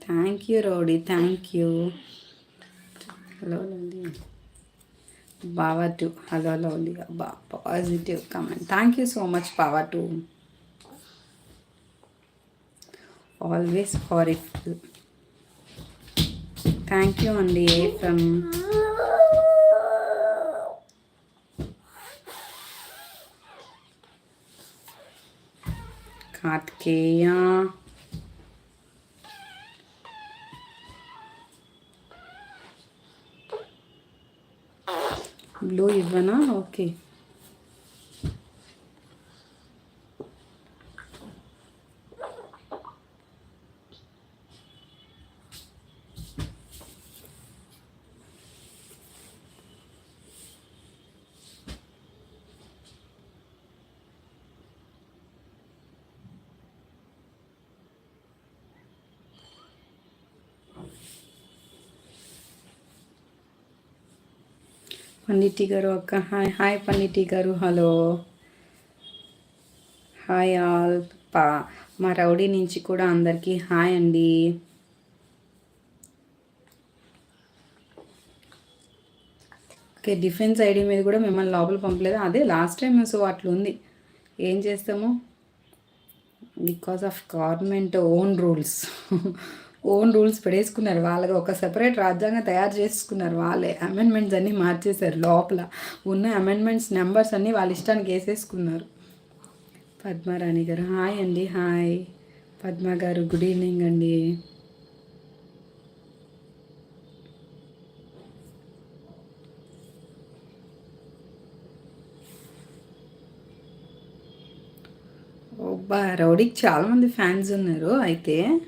Thank you rowdy thank you hello lovely బావా to hello lovely బా positive comment thank you so much బావా to always హారిఫుల్ thank you అండి from Karthikeya Blue і банана, окей. పండిటి గారు అక్క. హాయ్ హాయ్ పండిటి గారు. హలో. Hi all. పా మా రౌడీ నుంచి కూడా అందరికీ హాయ్ అండి. ఓకే డిఫెన్స్ ఐడి మీద కూడా మిమ్మల్ని లోపల పంపలేదు. అదే లాస్ట్ టైం సో అట్లా ఉంది. ఏం చేస్తాము? Because of government own rules. Own rules పడేసుకున్నారు వాళ్ళగా. ఒక సెపరేట్ రాజ్యాంగం తయారు చేసుకున్నారు వాళ్ళే. అమెండ్మెంట్స్ అన్నీ మార్చేశారు లోపల. ఉన్న అమెండ్మెంట్స్ నెంబర్స్ అన్నీ వాళ్ళ ఇష్టానికి వేసేసుకున్నారు. పద్మారాణి గారు హాయ్ అండి హాయ్. పద్మ గారు గుడ్ ఈవినింగ్ అండి. రౌడీకి చాలామంది ఫ్యాన్స్ ఉన్నారు అయితే.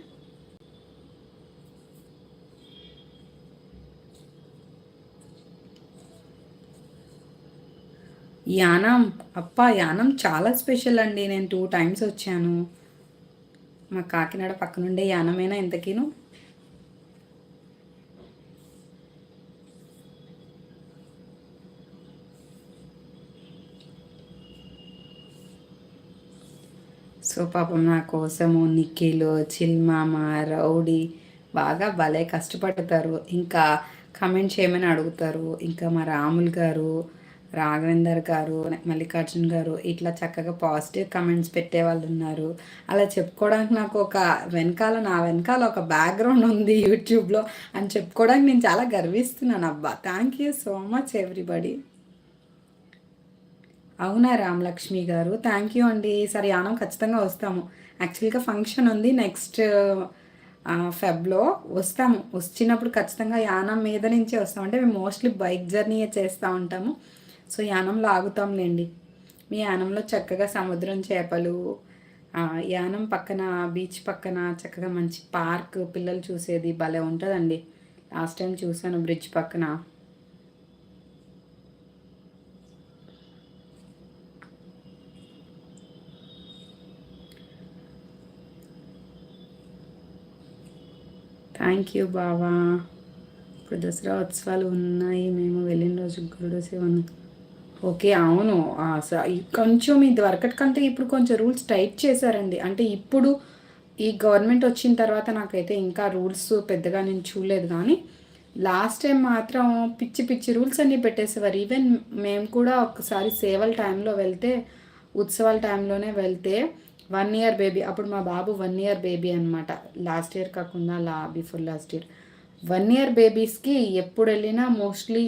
యానం అప్ప యానం చాలా స్పెషల్ అండి. నేను టూ టైమ్స్ వచ్చాను. మా కాకినాడ పక్కనుండే యానమేనా ఇంతకీను? సో పాపం నా కోసము నిఖిలు చిల్మామ రౌడీ బాగా భలే కష్టపడతారు. ఇంకా కమెంట్ చేయమని అడుగుతారు. ఇంకా మా రాములు గారు రాఘవేందర్ గారు మల్లికార్జున్ గారు ఇట్లా చక్కగా పాజిటివ్ కమెంట్స్ పెట్టే వాళ్ళు ఉన్నారు. అలా చెప్పుకోవడానికి నాకు ఒక వెనకాల నా వెనకాల ఒక బ్యాక్గ్రౌండ్ ఉంది యూట్యూబ్లో అని చెప్పుకోవడానికి నేను చాలా గర్విస్తున్నాను. అబ్బా thank you so much everybody అవునా రామలక్ష్మి గారు? థ్యాంక్ యూ అండి. సరే యానం ఖచ్చితంగా వస్తాము. యాక్చువల్గా ఫంక్షన్ ఉంది. నెక్స్ట్ ఫెబ్లో వస్తాము. వచ్చినప్పుడు ఖచ్చితంగా యానం మీద నుంచే వస్తాం. అంటే మేము మోస్ట్లీ బైక్ జర్నీ చేస్తూ ఉంటాము. సో యానంలో ఆగుతాంలేండి మీ యానంలో చక్కగా సముద్రం చేపలు యానం పక్కన బీచ్ పక్కన చక్కగా మంచి పార్క్ పిల్లలు చూసేది భలే ఉంటుందండి. లాస్ట్ టైం చూశాను బ్రిడ్జ్ పక్కన. థ్యాంక్ యూ బావా. ఇప్పుడు దసరా ఉత్సవాలు ఉన్నాయి. మేము వెళ్ళిన రోజు గురుడు సేవ ఓకే అవును. కొంచెం ఇది వరకటి కంటే ఇప్పుడు కొంచెం రూల్స్ టైట్ చేశారండి. అంటే ఇప్పుడు ఈ గవర్నమెంట్ వచ్చిన తర్వాత నాకైతే ఇంకా రూల్స్ పెద్దగా నేను చూడలేదు కానీ లాస్ట్ టైం మాత్రం పిచ్చి పిచ్చి రూల్స్ అన్నీ పెట్టేసేవారు. ఈవెన్ మేము కూడా ఒకసారి సేవల టైంలో వెళ్తే ఉత్సవాల టైంలోనే వెళ్తే వన్ ఇయర్ బేబీ అప్పుడు మా బాబు వన్ ఇయర్ బేబీ అనమాట లాస్ట్ ఇయర్ కాకుండా లా before last year one year బేబీస్కి ఎప్పుడు వెళ్ళినా మోస్ట్లీ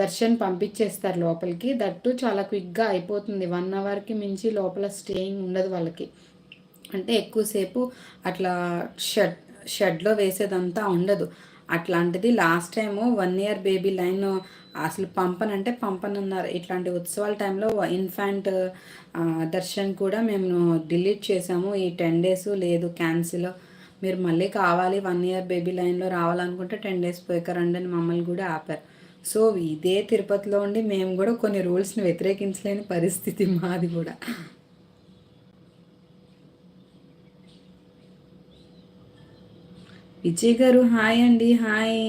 దర్శన్ పంపించేస్తారు లోపలికి. దట్టు చాలా క్విక్గా అయిపోతుంది. వన్ అవర్కి మించి లోపల స్టేయింగ్ ఉండదు వాళ్ళకి. అంటే ఎక్కువసేపు అట్లా షెడ్ షెడ్లో వేసేదంతా ఉండదు. అట్లాంటిది last time one year baby line అసలు పంపనంటే పంపనన్నారు. ఇట్లాంటి ఉత్సవాల టైంలో ఇన్ఫాంట్ దర్శన్ కూడా మేము డిలీట్ చేసాము. ఈ టెన్ డేస్ లేదు క్యాన్సిల్. మీరు మళ్ళీ కావాలి వన్ ఇయర్ బేబీ లైన్లో రావాలనుకుంటే టెన్ డేస్ పోయాక రండి అని మమ్మల్ని కూడా ఆపారు. సో ఇదే తిరుపతిలో ఉండి మేము కూడా కొన్ని రూల్స్ని వ్యతిరేకించలేని పరిస్థితి మాది కూడా. విజయ్ గారు హాయ్ అండి హాయ్.